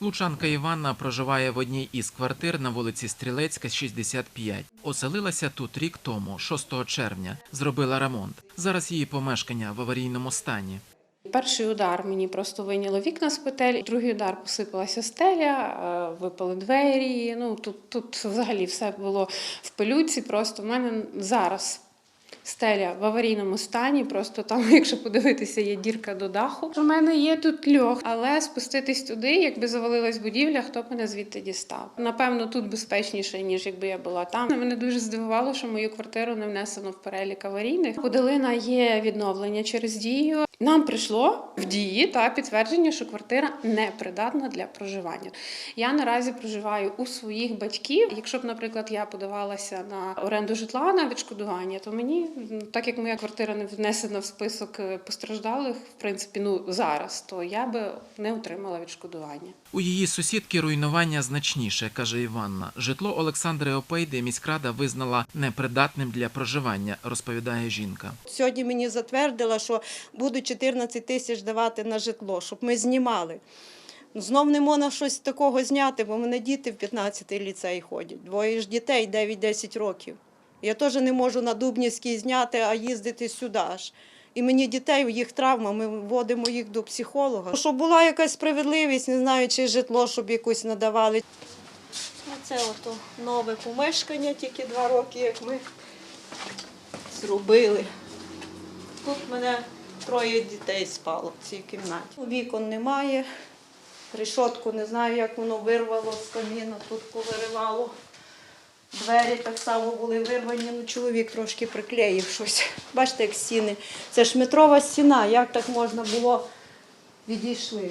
Лучанка Іванна проживає в одній із квартир на вулиці Стрілецька, 65. Оселилася тут рік тому, 6 червня. Зробила ремонт. Зараз її помешкання в аварійному стані. Перший удар мені просто вийняло вікна з петель, другий удар посипалася стеля, е, випали двері. Ну тут, тут взагалі все було в пилюці. Просто в мене зараз стеля в аварійному стані. Просто там, якщо подивитися, є дірка до даху. У мене є тут льох, але спуститись туди, якби завалилась будівля, хто б мене звідти дістав. Напевно, тут безпечніше ніж якби я була там. Мене дуже здивувало, що мою квартиру не внесено в перелік аварійних. Подалина є відновлення через дію. Нам прийшло в дії та підтвердження, що квартира не придатна для проживання. Я наразі проживаю у своїх батьків. Якщо б, наприклад, я подавалася на оренду житла на відшкодування, то мені, так як моя квартира не внесена в список е, постраждалих, в принципі, ну зараз, то я би не отримала відшкодування. У її сусідки руйнування значніше, каже Іванна. Житло Олександри Опейди міськрада визнала непридатним для проживання, розповідає жінка. Сьогодні мені затвердила, що будуть 14 тисяч давати на житло, щоб ми знімали. Знов не можна щось такого зняти, бо в мене діти в 15-й ліцей ходять. Двоє ж дітей 9-10 років. Я теж не можу на Дубнівській зняти, а їздити сюди аж. І мені дітей, їх травма, ми вводимо їх до психолога. Щоб була якась справедливість, не знаю, чи житло, щоб якусь надавали. Оце ото нове помешкання, тільки два роки, як ми зробили. Тут мене троє дітей спало в цій кімнаті. Вікон немає. Решотку не знаю, як воно вирвало з каміна, тут повиривало. Двері так само були вирвані, ну чоловік трошки приклеїв щось. Бачите, як стіни. Це ж метрова стіна, як так можна було відійшли.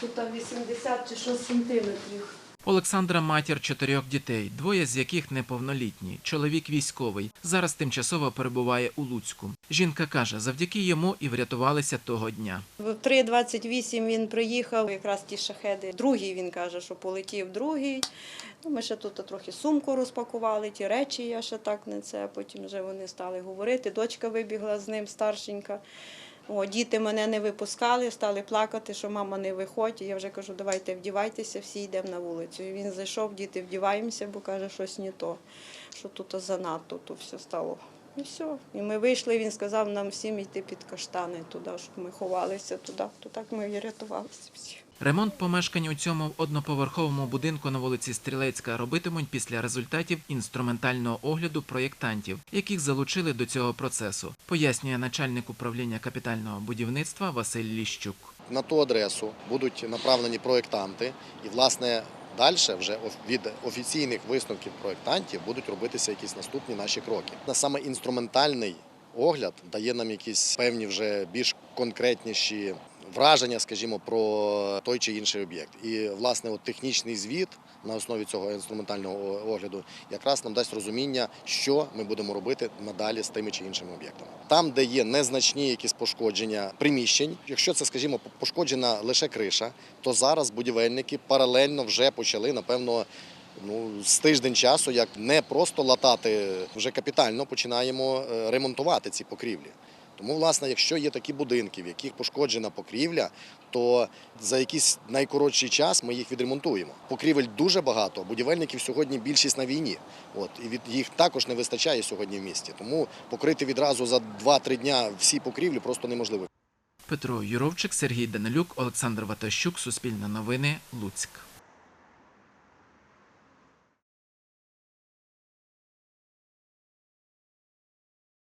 Тут там 80 чи 6 сантиметрів. Олександра матір чотирьох дітей, двоє з яких неповнолітні. Чоловік військовий. Зараз тимчасово перебуває у Луцьку. Жінка каже, завдяки йому і врятувалися того дня. В 3.28 він приїхав, якраз ті шахеди. Другий він каже, що полетів другий. Ну, ми ще тут трохи сумку розпакували, ті речі я ще так не це. Потім вже вони стали говорити. Дочка вибігла з ним, старшенька. О, діти мене не випускали, стали плакати, що мама не виходь. Я вже кажу, давайте вдівайтеся, всі йдемо на вулицю. І він зайшов, діти вдіваємося, бо каже, щось не то, що тут занадто, то все стало. І все. І ми вийшли, він сказав нам всім йти під каштани туди, щоб ми ховалися туди. То так ми і рятувалися всі. Ремонт помешкань у цьому одноповерховому будинку на вулиці Стрілецька робитимуть після результатів інструментального огляду проєктантів, яких залучили до цього процесу, пояснює начальник управління капітального будівництва Василь Ліщук. на ту адресу будуть направлені проєктанти, і власне далі вже від офіційних висновків проєктантів будуть робитися якісь наступні наші кроки. Саме інструментальний огляд дає нам якісь певні вже більш конкретніші враження, скажімо, про той чи інший об'єкт. І власне от технічний звіт на основі цього інструментального огляду якраз нам дасть розуміння, що ми будемо робити надалі з тими чи іншими об'єктами. Там, де є незначні якісь пошкодження приміщень, якщо це, скажімо, пошкоджена лише криша, то зараз будівельники паралельно вже почали, напевно. Ну, з тиждень часу, як не просто латати, вже капітально починаємо е, ремонтувати ці покрівлі. Тому, власне, якщо є такі будинки, в яких пошкоджена покрівля, то за якийсь найкоротший час ми їх відремонтуємо. Покрівель дуже багато. Будівельників сьогодні більшість на війні. От і від їх також не вистачає сьогодні в місті. Тому покрити відразу за 2-3 дня всі покрівлі просто неможливо. Петро Юровчик, Сергій Данилюк, Олександр Ватащук, Суспільне новини, Луцьк.